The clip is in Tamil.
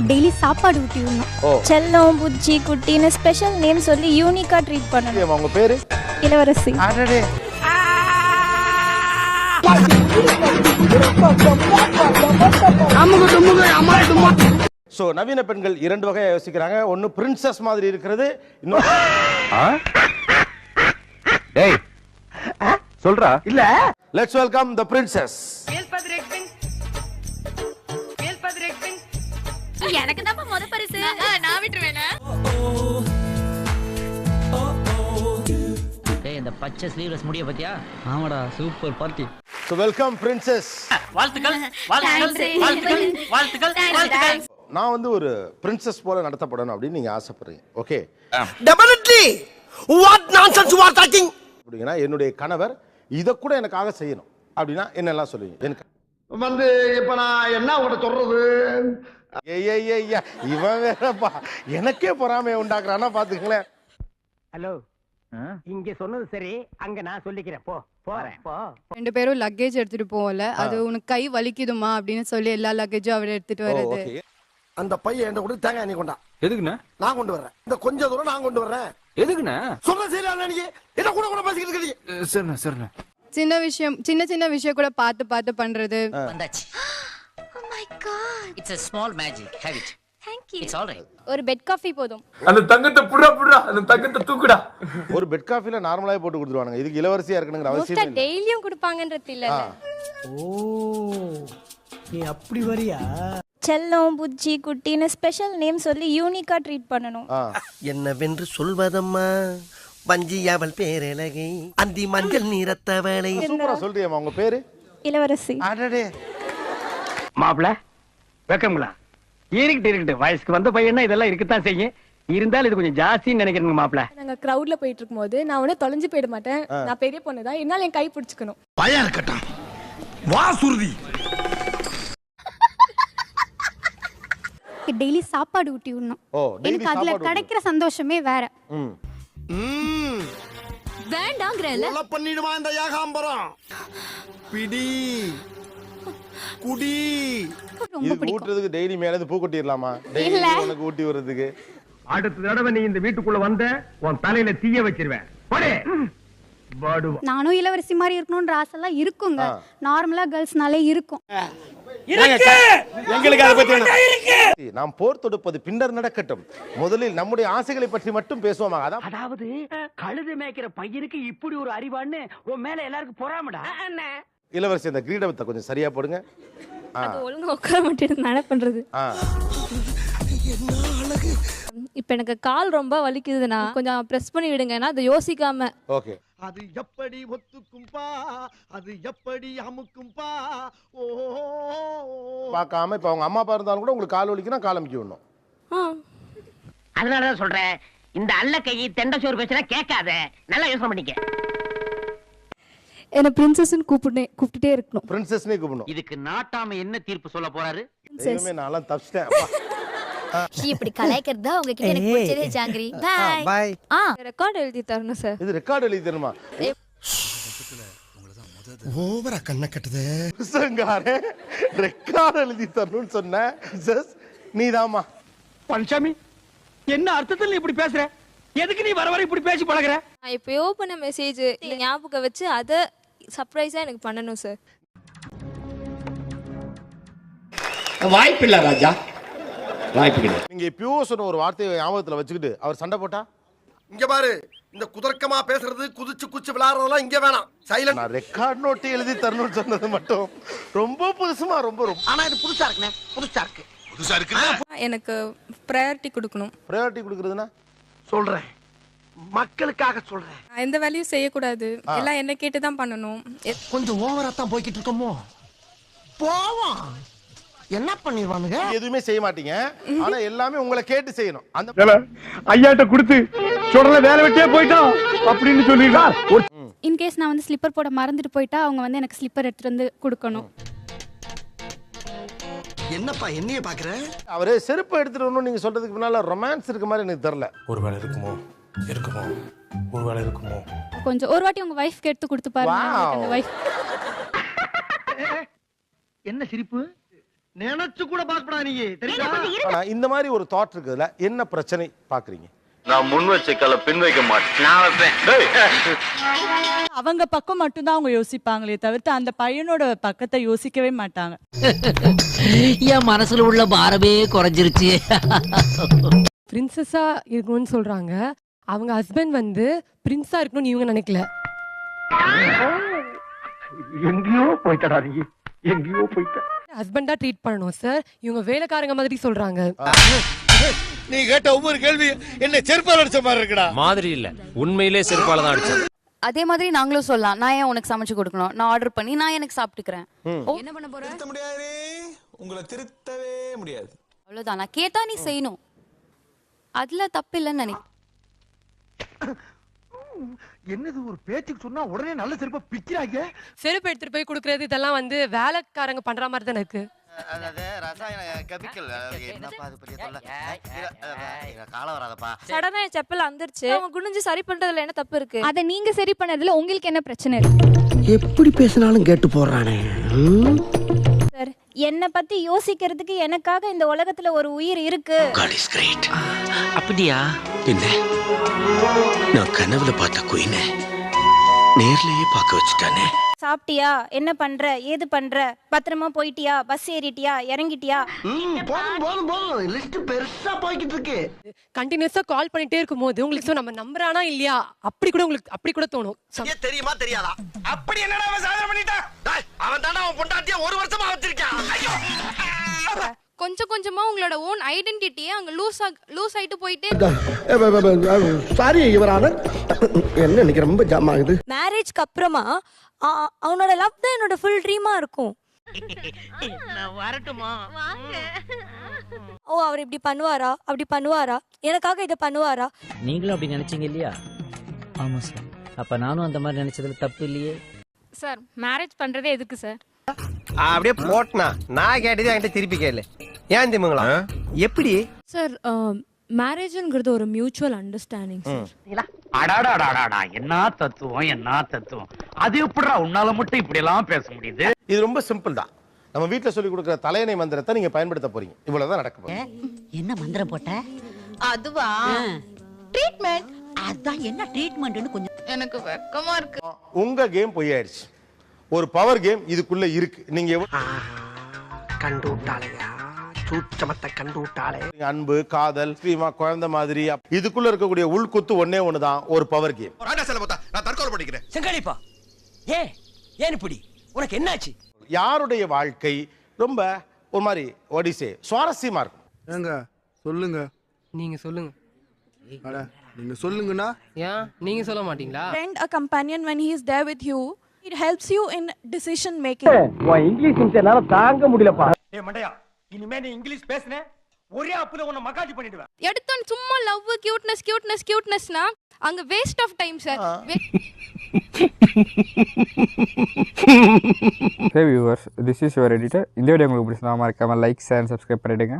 டெய்லி சாப்பாடு ஊட்டி விடணும். செல்லம் புச்சி குட்டின்னு ஸ்பெஷல் நேம் சொல்லி யூனிக்காக ட்ரீட் பண்ணணும். உங்க பேரு? இளவரசி. சோ நவீன பெண்கள் இரண்டு வகையா யோசிக்கிறாங்க. ஒன்னு பிரின்சஸ் மாதிரி இருக்கிறது இன்னொரு டேய். சொல்றா. இல்ல. லெட்ஸ் வெல்கம் த பிரின்சஸ் எனக்கு தான் முத பரிசு. நான் விட்டுருவேனா. டேய் இந்த பச்சை ஸ்லீவ்லெஸ் முடிய பத்தியா? ஆமாடா super party so welcome princess வாழ்த்துக்கள் வாழ்த்துக்கள் வாழ்த்துக்கள் வாழ்த்துக்கள் வாழ்த்துக்கள் நான் வந்து ஒரு பிரின்சஸ் போல நடத்தப்படணும் அப்படின்னு நீங்க ஆசைப்படுறீங்க. Okay definitely what nonsense you are talking அப்படிங்கன்னா என்னுடைய கணவர் இதை கூட எனக்காக செய்யணும். அப்படின்னா என்னெல்லாம் சொல்லுவீங்க? எனக்கு வந்து இப்ப நான் என்ன உங்கள்ட்ட சொல்றது? ஏய், இவன் வேறப்பா எனக்கே பொறாமையை உண்டாக்குறான்னா பாத்துக்கங்களேன். ஹலோ இங்க சொன்னது சரி அங்க நான் சொல்லிக்கிறேன். போ போறேன் போ. ரெண்டு பேரும் லக்கேஜ் எடுத்துட்டு போகல அது உனக்கு கை வலிக்குதுமா அப்படின்னு சொல்லி எல்லா லக்கேஜும் அவர் எடுத்துட்டு வர்றது. அந்த பையன் என்கிட்ட கூட தேங்காய் எண்ணெய் கொண்டா எதுக்குண்ணே? நான் கொண்டு வர்றேன். இந்த கொஞ்ச தூரம் நான் கொண்டு வர்றேன். எதுக்குண்ணே? சொல்ல சரியா நீங்க? என்ன கூட கூட பேசிக்கிட்டு இருக்கீங்க? சரிண்ணே சரிண்ணே. சின்ன விஷயம் சின்ன சின்ன விஷயம் கூட பார்த்து பார்த்து பண்றது. வந்தாச்சு. ஓ my God it's a small magic have it thank you it's all right ஒரு பெட் காஃபி போதும். அந்த தங்கத்தை புடா புடா அந்த தங்கத்தை தூக்குடா. ஒரு பெட் காஃபில நார்மலாவே போட்டு கொடுத்துருவானுங்க. இதுக்கு இளவரசியா இருக்கணுங்கிற அவசியம் இல்லை. டெய்லியும் கொடுப்பாங்கன்றது இல்ல ஆ. நீ அப்படி வரியா? செல்லம் புச்சி குட்டின்னு ஸ்பெஷல் நேம் சொல்லி யூனிக்காக ட்ரீட் பண்ணணும். என்னவென்று சொல்வதம்மா? வஞ்சி அவள் பேரழகை அந்தி மஞ்சள் நிறத்தவளை சூப்பரா சொல்றியம்மா உங்க பேரு? இளவரசி. அடடே. மாப்பிள வெக்கங்களா இருக்கட்டு இருக்கட்டு வயசுக்கு வந்த பையனா இதெல்லாம் இருக்கத்தான் செய்யும். இருந்தாலும் இது கொஞ்சம் ஜாஸ்தின்னு நினைக்கிறேங்க மாப்பிள. நாங்க கிரவுட்ல போயிட்டு இருக்கும்போது நான் ஒன்னும் தொலைஞ்சு போயிட மாட்டேன். நான் பெரிய பொண்ணு தான். என்னால என் கை பிடிச்சுக்கணும். பயம் இருக்கட்டும். வா சுருதி. டெய்லி சாப்பாடு ஊட்டி விடணும். எனக்கு அதுல கிடைக்கிற சந்தோஷமே வேற. ம். வேண்டாங்கறல கொலை பண்ணிடுமா இந்த ஏகாம்பரம். பிடி. குடி. ரொம்ப இது பிடிக்கும். ஊட்டுறதுக்கு டெய்லி மேல இருந்து பூ கொட்டிடலாமா? டெய்லி உனக்கு ஊட்டி வர்றதுக்கு அடுத்த தடவை நீ இந்த வீட்டுக்குள்ள வந்த உன் தலையில தீய வச்சிருவேன். போடே. நானும் இளவரசி மாதிரி இருக்கணும்ன்ற ஆசைலாம் இருக்குங்க. நார்மலா கேர்ள்ஸ்னாலே இருக்கும். நாம் போர் தொடுப்பது பின்னர் நடக்கட்டும். முதலில் நம்முடைய ஆசைகளை பற்றி மட்டும் பேசுவோமா அதான் அதாவது கழுது மேய்க்கிற பையனுக்கு இப்படி ஒரு அறிவான்னு உன் மேல எல்லாருக்கும் பொறாமடா? இளவரசி அந்த கிரீடத்தை கொஞ்சம் சரியா போடுங்க. ஒழுங்கா உட்கார மாட்டேன் என்ன பண்றது? இப்ப எனக்கு கால் ரொம்ப வலிக்குதுன்னா கொஞ்சம் பிரஸ் பண்ணி விடுங்கன்னா அதை யோசிக்காம. ஓகே. அது எப்படி ஒத்துக்கும்பா? அது எப்படி அமுக்கும்பா? ஓ. பார்க்காம இப்ப அவங்க அம்மா அப்பா இருந்தாலும் கூட உங்களுக்கு கால் வலிக்குன்னா கால் அமுக்கி விடணும். ஆ, அதனாலதான் சொல்றேன். இந்த அல்ல கை தெண்ட சோறு பேசுனா கேட்காத. நல்லா யோசனை பண்ணிக்க. என்ன பிரின்சஸ்ன்னு கூப்பிட்டு கூப்பிட்டுட்டே இருக்கணும். பிரின்சஸ்னே கூப்பிடணும். இதுக்கு நாட்டாம என்ன தீர்ப்பு சொல்ல போறாரு? நான்லாம் தப்பிச்சிட்டேன். இப்படி கலாய்க்கிறதா? உங்ககிட்ட எனக்கு பிடிச்சதே ஜாங்கிரி. பை பாய் ஆ. ரெக்கார்ட் எழுதி தரணும் சார் இது ரெக்கார்டு எழுதி தருமா ஓவரா கண்ணை கட்டுது. புருஷங்காரே ரெக்கார்டு எழுதி தரணும்னு சொன்ன. ஜஸ் நீதாம்மா. பழனிசாமி என்ன அர்த்தத்தில் நீ இப்படி பேசுற? எதுக்கு நீ வர வர இப்படி பேசி பழகுற? நான் எப்பயோ பண்ண மெசேஜ் ஞாபகம் வச்சு அதை சர்ப்ரைஸா எனக்கு பண்ணணும் சார் வாய்ப்பில்லை ராஜா. வாய்ப்பு கிடையாது. நீங்க சொன்ன ஒரு வார்த்தையை ஞாபகத்துல வச்சுக்கிட்டு அவர் சண்டை போட்டா? இங்க பாரு இந்த குதர்க்கமா பேசுறது குதிச்சு குச்சி விளையாடுறதெல்லாம் இங்க வேணாம். சைலண்ட் நான் ரெக்கார்ட் நோட்டு எழுதி தரணும்னு சொன்னது மட்டும் ரொம்ப புதுசுமா ரொம்ப ரொம்ப. ஆனா இது புதுசா இருக்குண்ணே புதுசா இருக்கு. புதுசா இருக்கு எனக்கு ப்ரையாரிட்டி கொடுக்கணும். ப்ரையாரிட்டி கொடுக்குறதுன்னா சொல்றேன். மக்களுக்காக சொல்றேன். நான் எந்த வேலையும் செய்யக்கூடாது. எல்லாம் என்ன கேட்டு தான் பண்ணணும் கொஞ்சம் ஓவரா தான் போய்கிட்டு இருக்கோமோ? போவோம். என்ன பண்ணிடுவானுங்க? எதுவுமே செய்ய மாட்டீங்க. ஆனா எல்லாமே உங்களை கேட்டு செய்யணும். அந்த ஐயாட்ட கொடுத்து சொல்ற வேலை வெட்டியே போயிட்டோம் அப்படின்னு சொல்லிடுறா ஒரு இன்கேஸ் நான் வந்து ஸ்லிப்பர் போட மறந்துட்டு போயிட்டா அவங்க வந்து எனக்கு ஸ்லிப்பர் எடுத்துட்டு வந்து கொடுக்கணும். என்னப்பா என்னைய பாக்குற? அவரு செருப்பு எடுத்துட்டு வரணும் நீங்க சொல்றதுக்கு முன்னால ரொமான்ஸ் இருக்க மாதிரி எனக்கு தெரியல. ஒருவேளை இருக்குமோ? இருக்குமோ? ஒருவேளை இருக்குமோ? கொஞ்சம் ஒரு வாட்டி உங்க வைஃப்க்கு எடுத்து கொடுத்து பாருங்க. வைஃப் என்ன சிரிப்பு? நினைச்சு கூட பாக்கப்படா நீ தெரியுமா இந்த மாதிரி ஒரு தாட் இருக்குதுல என்ன பிரச்சனை பாக்குறீங்க? நான் முன் வச்ச கலை பின் வைக்க மாட்டேன். அவங்க பக்கம் மட்டும்தான் அவங்க யோசிப்பாங்களே தவிர்த்து அந்த பையனோட பக்கத்தை யோசிக்கவே மாட்டாங்க. என் மனசுல உள்ள பாரமே குறைஞ்சிருச்சு. பிரின்சஸா இருக்கணும்னு சொல்றாங்க. அவங்க ஹஸ்பண்ட் வந்து பிரின்ஸா இருக்கணும்னு இவங்க நினைக்கல. எங்கேயோ போயிட்டடா நீ. எங்கேயோ போயிட்ட. ஹஸ்பண்டா ட்ரீட் பண்ணணும் சார் இவங்க வேலைக்காரங்க மாதிரி சொல்றாங்க. நீ கேட்ட ஒவ்வொரு கேள்வி என்ன செருப்பால் அடிச்ச மாதிரி இருக்குடா. மாதிரி இல்ல. உண்மையிலே செருப்பால தான் அடிச்சேன் அதே மாதிரி நாங்களும் சொல்லலாம். நான் ஏன் உனக்கு சமைச்சு கொடுக்கணும்? நான் ஆர்டர் பண்ணி நான் எனக்கு சாப்பிட்டுக்கிறேன். என்ன பண்ண போற? திருத்த முடியாது. உங்களை திருத்தவே முடியாது. அவ்வளவுதான். நான் கேட்டா நீ செய்யணும். அதுல தப்பு இல்லைன்னு நினைக்கிறேன். என்னது ஒரு பேச்சுக்கு சொன்னா உடனே நல்ல செருப்பா பிக்கிறாங்க செருப்பு எடுத்துட்டு போய் கொடுக்கறது இதெல்லாம் வந்து வேலைக்காரங்க பண்ற மாதிரி தானே இருக்கு. அதாவது ரசாயன கெமிக்கல் என்னப்பா அது பெரிய தொல்லை? காலம் வராதப்பா. சடனா என் செப்பல் வந்துருச்சு அவங்க குனிஞ்சு சரி பண்றதுல என்ன தப்பு இருக்கு? அதை நீங்க சரி பண்ணதுல உங்களுக்கு என்ன பிரச்சனை இருக்கு? எப்படி பேசினாலும் கேட்டு போடுறானே. சார் என்னை பத்தி யோசிக்கிறதுக்கு எனக்காக இந்த உலகத்துல ஒரு உயிர் இருக்கு. அப்படியா? என்ன நான் கனவுல பார்த்த குயினை நேர்லயே பார்க்க வச்சுட்டானே. சாப்பிட்டியா? என்ன பண்ற? ஏது பண்ற? பத்திரமா போயிட்டியா? பஸ் ஏறிட்டியா? இறங்கிட்டியா? போதும் போதும் போதும். லிஸ்ட் பெருசா போய்கிட்டு இருக்கு. கண்டினியூஸா கால் பண்ணிட்டே இருக்கும்போது உங்களுக்கு so நம்ம நம்புறானா இல்லையா? அப்படி கூட உங்களுக்கு அப்படி கூட தோணும். தெரியுமா தெரியாதா? அப்படி என்னடா சாதனை பண்ணிட்டான்? கொஞ்சம் கொஞ்சமா உங்களோட ஓன் ஐடென்டிட்டியே அங்க லூஸ் லூஸ் ஆயிட்டு போயிட்டே சாரி இவரான. என்ன இன்னைக்கு ரொம்ப ஜாம் ஆகுது? மேரேஜ்க்கு அப்புறமா அவனோட லவ் தான் என்னோட ஃபுல் ட்ரீமா இருக்கும். ஓ அவர் இப்படி பண்ணுவாரா? அப்படி பண்ணுவாரா? எனக்காக இதை பண்ணுவாரா? நீங்களும் அப்படி நினைச்சீங்க இல்லையா? ஆமா சார் அப்ப நானும் அந்த மாதிரி நினைச்சதுல தப்பு இல்லையே? சார் மேரேஜ் பண்றதே எதுக்கு சார் அப்படியே போட்டனா. நான் கேட்டது என்கிட்ட திருப்பி கேளு. ஏன் திமுங்களா எப்படி? சார் மேரேஜ்ங்கிறது ஒரு மியூச்சுவல் அண்டர்ஸ்டாண்டிங் அடாடாடாடாடா என்ன தத்துவம் என்ன தத்துவம்? அது எப்படிடா உன்னால மட்டும் இப்படி எல்லாம் பேச முடியுது? இது ரொம்ப சிம்பிள் தான். நம்ம வீட்ல சொல்லி கொடுக்குற தலையணை மந்திரத்தை நீங்க பயன்படுத்த போறீங்க. இவ்வளவுதான் நடக்க போகுது. என்ன மந்திரம் போட்ட? அதுவா? ட்ரீட்மெண்ட் அதான் என்ன ட்ரீட்மெண்ட்னு கொஞ்சம் எனக்கு வெக்கமா இருக்கு. உங்க கேம் பொய்யாயிருச்சு ஒரு பவர் கேம் இதுக்குள்ள இருக்கு. நீங்க கண்டு விட்டாளையா? சூச்சமத்தை கண்டு விட்டாளே அன்பு காதல் ஸ்ரீமா குழந்தை மாதிரி. இதுக்குள்ள இருக்கக்கூடிய உள்குத்து ஒண்ணே ஒண்ணுதான் ஒரு பவர் கேம் நான் தற்கொலை பண்ணிக்கிறேன். செங்காளிப்பா ஏ ஏன் இப்படி? உனக்கு என்னாச்சு? யாருடைய வாழ்க்கை ரொம்ப ஒரு மாதிரி ஒடிசே சுவாரஸ்யமா இருக்கும்? ஏங்க சொல்லுங்க. நீங்க சொல்லுங்க. அட நீங்க சொல்லுங்கண்ணா. ஏன்? நீங்க சொல்ல மாட்டீங்களா? Friend a companion when he is there with you it helps you in decision making. உன் இங்கிலீஷ் என்னால தாங்க முடியலப்பா. ஏ மண்டையா. இனிமே நீ இங்கிலீஷ் பேசுன ஒரே அப்புல உன்னை மகாஜி பண்ணிடுவேன். எடுத்தோன்னு சும்மா லவ் கியூட்னஸ் கியூட்னஸ் கியூட்னஸ்னா அங்க waste of time sir hey viewers this is your editor இந்த வீடியோ உங்களுக்கு பிடிச்சா மறக்காம லைக் ஷேர் சப்ஸ்கிரைப் பண்ணிடுங்க.